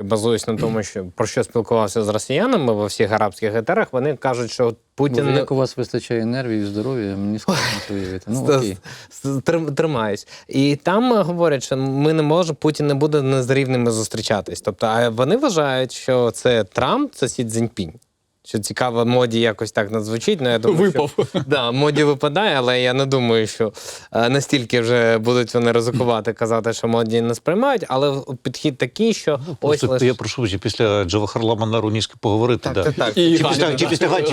Базуюсь на тому, що про що спілкувався з росіянами во всіх арабських етерах, вони кажуть, що Путін як у вас вистачає нервів і здоров'я, мені складно уявити. Ну, окей. тримаюсь. І там е, говорять, що ми не можемо, Путін не буде не з рівними зустрічатись. Тобто, а вони вважають, що це Трамп, це Сі Цзіньпінь. Що цікаво, моді якось так надзвучить. Ну, я думаю, Випав. Що, да, моді випадає, але я не думаю, що е, настільки вже будуть вони ризикувати казати, що моді не сприймають. Але підхід такий, що ось лише... я прошу вже після Джавахарлама на рунійськи поговорити. да. так, так. Чи після, чи да. після, Гадні,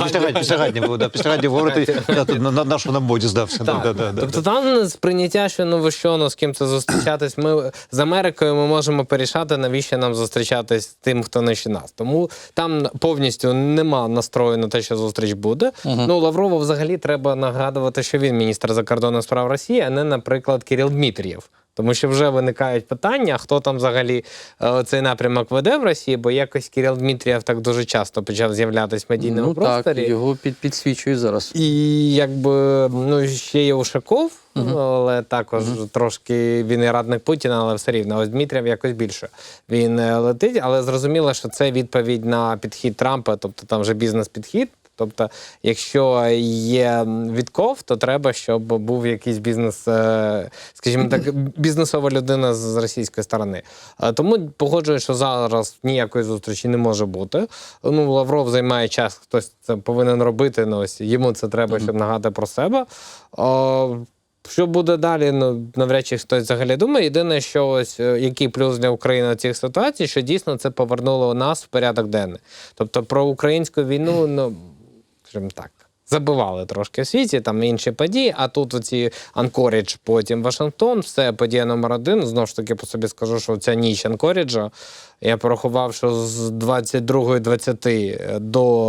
да, після Гадні говорити, я тут на, на, на моді здався. Так. да, да, да, тобто там сприйняття, що ну ви що, ну з ким це зустрічатись. Ми з Америкою ми можемо порішати, навіщо нам зустрічатись з тим, хто нижче нас. Тому там повністю нема настрою на те, що зустріч буде. Ну Лаврову взагалі треба нагадувати, що він міністр закордонних справ Росії, а не, наприклад, Кирил Дмитрієв. Тому що вже виникають питання, хто там взагалі е, цей напрямок веде в Росії, бо якось Кирил Дмитрієв так дуже часто почав з'являтися в медійному ну так, просторі. його під, підсвічують зараз. І якби ну ще є Ушаков, але також трошки він і радник Путіна, але все рівно. Ось Дмитрів якось більше. Він е, летить, але зрозуміло, що це відповідь на підхід Трампа, тобто там вже бізнес-підхід. Тобто, якщо є відков, то треба, щоб був якийсь бізнес, е, скажімо так, бізнесова людина з російської сторони. Е, Тому погоджую, що зараз ніякої зустрічі не може бути. Ну, Лавров займає час, хтось це повинен робити. Ну, ось йому це треба, щоб нагадати про себе. Що буде далі? Ну навряд чи хтось взагалі думає. Єдине, що ось е, який плюс для України в цих ситуацій, що дійсно це повернуло нас в порядок денний. Тобто про українську війну, ну скажімо так. Забивали трошки в світі, там інші події, а тут оці Анкорідж, потім Вашингтон, все подія номер один. Знову ж таки, по собі скажу, що ця ніч Анкоріджа, я порахував, що з 22.20 до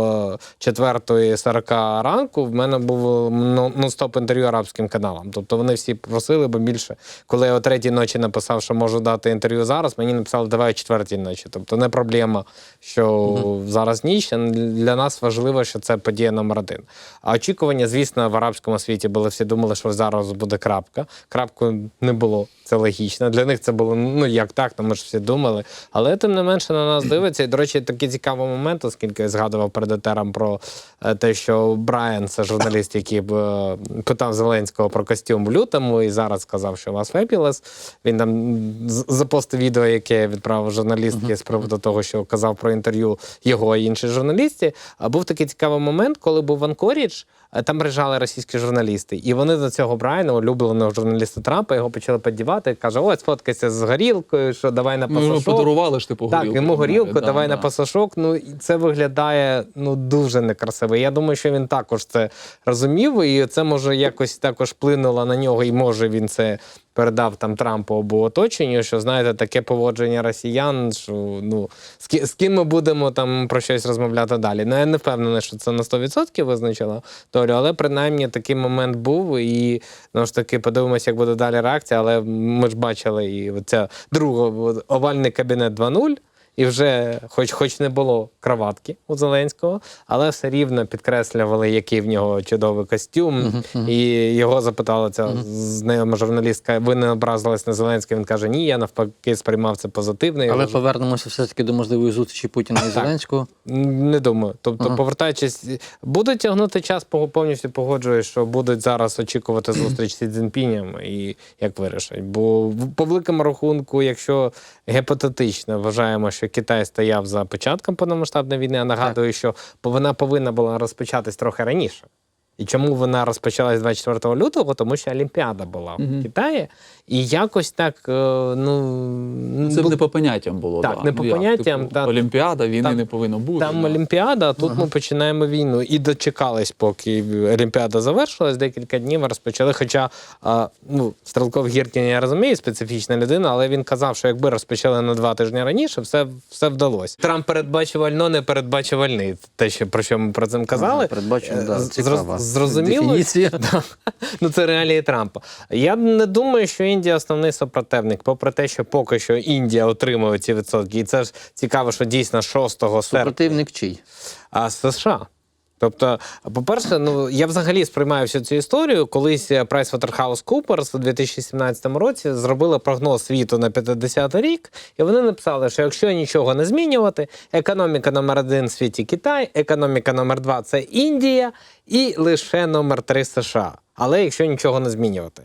4.40 ранку в мене був ну, нон-стоп інтерв'ю арабським каналам. Тобто вони всі просили, бо більше, коли я о третій ночі написав, що можу дати інтерв'ю зараз, мені написали, давай о четвертій ночі. Тобто не проблема, що зараз ніч. Для нас важливо, що це подія номер один. А очікування, звісно, в арабському світі були всі думали, що зараз буде крапка. Крапку не було. Це логічно. Для них це було ну як так, то ми ж всі думали. Але тим не менше на нас дивиться. І, до речі, такий цікавий момент, оскільки я згадував перед етером про е, те, що Брайан, це журналіст, який е, питав Зеленського про костюм в лютому, і зараз сказав, що у вас фепілес. Він там запостив відео, яке відправив журналістки з приводу того, що казав про інтерв'ю його і інших журналістів. А був такий цікавий момент, коли був Анкорідж, е, там приїжджали російські журналісти, і вони до цього Брайана, улюбленого журналіста Трампа, його почали подівати. Каже: ось фоткайся з горілкою, що давай на Ну, подарували ж типу Так, горілку. йому горілку, Да, давай да. на пасашок. Ну і це виглядає ну дуже некрасиво. Я думаю, що він також це розумів, і це може якось також вплинуло на нього, і може він це передав там Трампу або оточенню. Що знаєте, таке поводження росіян, що ну з, ки- з ким ми будемо там про щось розмовляти далі. Ну я не впевнений, що це на 100% визначило долю, але принаймні такий момент був. І ну ж таки подивимося, як буде далі реакція. Але ми ж бачили і оця друга овальний кабінет 2.0. І вже, хоч хоч не було краватки у Зеленського, але все рівно підкреслювали, який в нього чудовий костюм. І його запитала ця знайома журналістка: ви не образились на Зеленського? Він каже: Ні, я навпаки сприймав це позитивно. Але вважаю- повернемося все-таки до можливої зустрічі Путіна і Зеленського. не думаю. Тобто, Ага. повертаючись, будуть тягнути час, повністю погоджуюсь, що будуть зараз очікувати зустріч з Сі і як вирішать. Бо по великому рахунку, якщо гіпотетично вважаємо, що Китай стояв за початком повномасштабної війни, а нагадую, що вона повинна була розпочатись трохи раніше. І чому вона розпочалась 24 лютого? Тому що Олімпіада була в Китаї, і якось так е, ну Це бу- не по поняттям було. Так, да. не по Ну, як, поняттям, типу, та- Олімпіада, війни там- не повинно бути. Там да. Олімпіада, а тут ми починаємо війну. І дочекались, поки Олімпіада завершилась, декілька днів розпочали. Хоча а, ну, Стрелков Гіркін, я розумію, специфічна людина, але він казав, що якби розпочали на два тижні раніше, все, все вдалося. Трамп передбачувально, не передбачувальний. Те, що про що ми про це казали. Ага, передбачено, да, Е, цікава Зрозуміло, дефініція. Ну, це реалії Трампа. Я не думаю, що Індія основний супротивник, попри те, що поки що Індія отримує ці відсотки. І це ж цікаво, що дійсно 6 серпня Супротивник чий? а США. Тобто, по-перше, ну я взагалі сприймаю всю цю історію. Колись PricewaterhouseCoopers у 2017 році зробили прогноз світу на 50 рік, і вони написали, що якщо нічого не змінювати, економіка номер один в світі Китай, економіка номер два це Індія, і лише номер три США. Але якщо нічого не змінювати.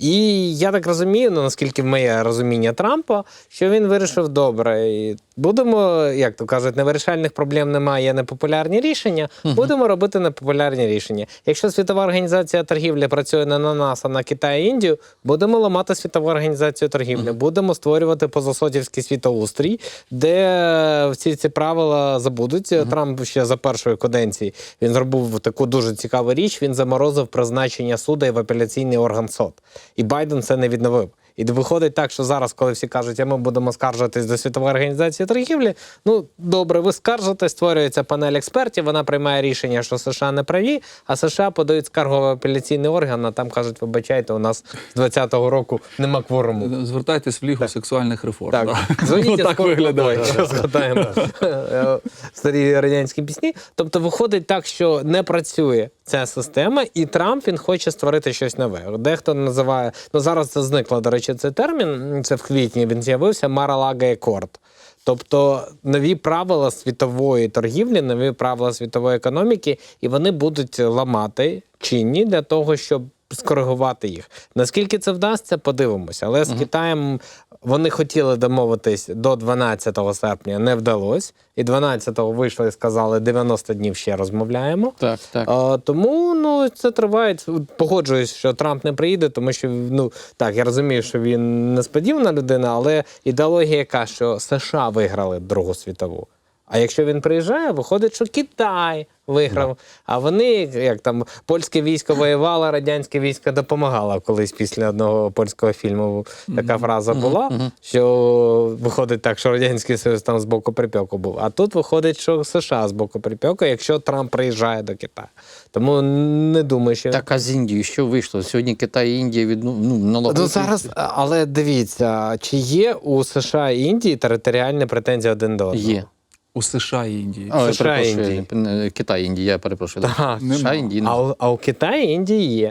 І я так розумію, ну наскільки в моє розуміння Трампа, що він вирішив добре. І будемо, як то кажуть, невирішальних проблем немає, є непопулярні рішення. Будемо робити непопулярні рішення. Якщо світова організація торгівлі працює не на нас, а на Китай і Індію, будемо ламати світову організацію торгівлі, будемо створювати позасотівський світоустрій, де всі ці правила забудуть. Трамп ще за першої каденції він зробив таку дуже цікаву річ. Він заморозив призначення суду в апеляційний орган СОТ. І Байден це не відновив. І виходить так, що зараз, коли всі кажуть, а ми будемо скаржитись до світової організації торгівлі. Ну добре, ви скаржите, створюється панель експертів. Вона приймає рішення, що США не праві, а США подають скаргу в апеляційний орган. А там кажуть, вибачайте, у нас з 20-го року нема кворуму. Звертайтесь в лігу сексуальних реформ. Так, да. Ну, так виглядає. Згадаємо е, старі радянські пісні. Тобто виходить так, що не працює ця система, і Трамп він хоче створити щось нове. Дехто називає, ну зараз це зникло, до речі, цей термін. Це в квітні він з'явився Маралага Екорд. Тобто нові правила світової торгівлі, нові правила світової економіки, і вони будуть ламати чинні для того, щоб скоригувати їх. Наскільки це вдасться, подивимося. Але з Китаєм вони хотіли домовитись до 12 серпня, не вдалося. І 12-го вийшли і сказали, 90 днів ще розмовляємо. Так, так. А, тому ну це триває. Погоджуюсь, що Трамп не приїде, тому що ну так я розумію, що він несподівана людина, але ідеологія яка, що США виграли Другу світову. А якщо він приїжджає, виходить, що Китай виграв. А вони, як там, польське військо воювало, радянське військо допомагало колись після одного польського фільму. Така фраза була, що виходить так, що Радянський Союз там з боку припеку був. А тут виходить, що США з боку припеку, якщо Трамп приїжджає до Китаю. Тому не думаю, що Так, а з Індією що вийшло? Сьогодні Китай і Індія від ну, налагодять- Ну зараз, але дивіться, чи є у США і Індії територіальні претензії один до одного? Є. У США і Індії. А, я США, перепрошую, Індії. Китай, Індія, я перепрошую. Так. США, Індії. А, у- а у Китаї і Індії є.